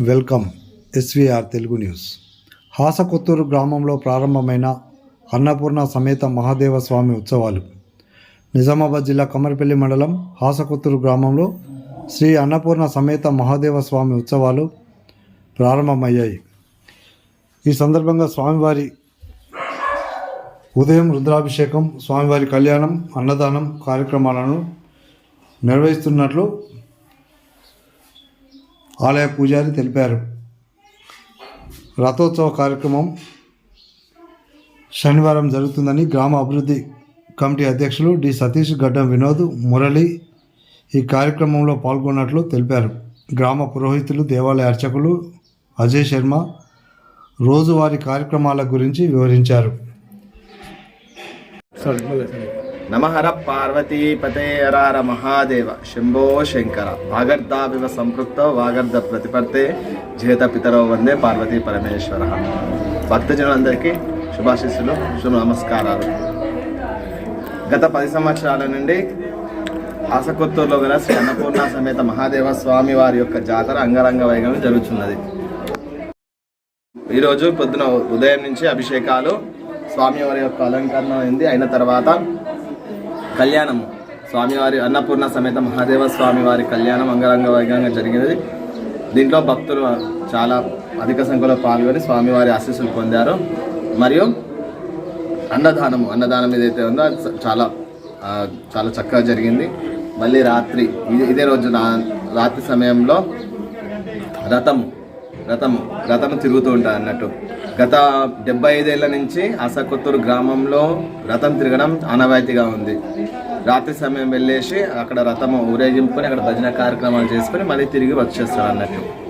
Welcome SVR Telugu news. Hasakotturu గ్రామంలో ప్రారంభమైన అన్నపూర్ణ సమేత మహాదేవ స్వామి ఉత్సవాలు. నిజామాబాద్ జిల్లా కమర్పల్లి మండలం హాసకొత్తూరు గ్రామంలో శ్రీ అన్నపూర్ణ సమేత మహాదేవ స్వామి ఉత్సవాలు ప్రారంభమయ్యాయి. ఈ సందర్భంగా స్వామివారి ఉదయం రుద్రాభిషేకం స్వామివారి కళ్యాణం అన్నదానం కార్యక్రమాలను నిర్వహిస్తున్నట్లు ఆలయ పూజారి తెలిపారు. రథోత్సవ కార్యక్రమం శనివారం జరుగుతుందని గ్రామ అభివృద్ధి కమిటీ అధ్యక్షులు డి. సతీష్ గడ్డం వినోద్ మురళి ఈ కార్యక్రమంలో పాల్గొన్నట్లు తెలిపారు. గ్రామ పురోహితులు దేవాలయ అర్చకులు అజయ్ శర్మ రోజువారీ కార్యక్రమాల గురించి వివరించారు. నమహర పార్వతీపతే హరార మహాదేవ. శంభో శంకర. వాగర్ధావివ సంపృక్త వాగర్ధ ప్రతిపర్తే జేత పితరో వందే పార్వతీ పరమేశ్వర. భక్తజనులందరికీ శుభాశిస్సులు శుభ నమస్కారాలు గత పది సంవత్సరాల నుండి ఆసకొత్తూరులో గల శ్రీ అన్నపూర్ణ సమేత మహాదేవ స్వామి వారి యొక్క జాతర అంగరంగ వైభవం జరుగుతున్నది. ఈరోజు పొద్దున ఉదయం నుంచి అభిషేకాలు స్వామివారి యొక్క అలంకరణ అయింది. అయిన తర్వాత కళ్యాణము. స్వామివారి అన్నపూర్ణ సమేత మహాదేవ స్వామివారి కళ్యాణం అంగరంగ వైభవంగా జరిగినది. దీంట్లో భక్తులు చాలా అధిక సంఖ్యలో పాల్గొని స్వామివారి ఆశీస్సులు పొందారు. మరియు అన్నదానము అన్నదానం ఏదైతే ఉందో అది చాలా చాలా చక్కగా జరిగింది. మళ్ళీ రాత్రి ఇది ఇదే రోజు నా- రాత్రి సమయంలో రథము రథము రథము తిరుగుతూ ఉంటుంది అన్నట్టు. గత డెబ్బై ఐదేళ్ళ నుంచి అసకొత్తూరు గ్రామంలో రథం తిరగడం ఆనవాయితీగా ఉంది. రాత్రి సమయం వెళ్ళేసి అక్కడ రథము ఊరేగింపుకొని అక్కడ భజన కార్యక్రమాలు చేసుకొని మళ్ళీ తిరిగి వచ్చేస్తారు అన్నట్టు.